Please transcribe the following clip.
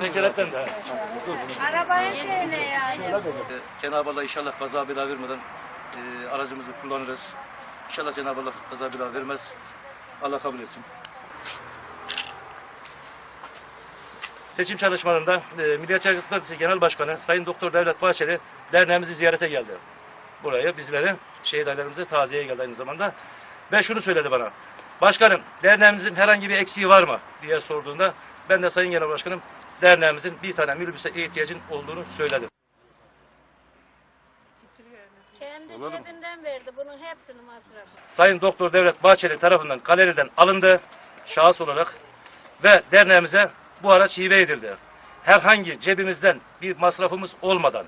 Vekaletten de. Arabanın şeyine ya. Cenab-ı Allah inşallah kaza bela vermeden e, aracımızı kullanırız. İnşallah Cenab-ı Allah kaza bela vermez. Allah kabul etsin. Seçim çalışmalarında e, Milliyetçi Hareket Partisi Genel Başkanı Sayın Doktor Devlet Bahçeli derneğimizi ziyarete geldi. Buraya bizlere, şehit ailelerimize taziyeye geldi aynı zamanda. Ve şunu söyledi bana. Başkanım derneğimizin herhangi bir eksiği var mı diye sorduğunda ben de Sayın Genel Başkanım derneğimizin bir tane minibüse ihtiyacın olduğunu söyledim. Kendi cebinden verdi bunun hepsini masrafı. Sayın Doktor Devlet Bahçeli tarafından galeriden alındı şahıs olarak ve derneğimize bu araç hibe edildi. Herhangi cebimizden bir masrafımız olmadan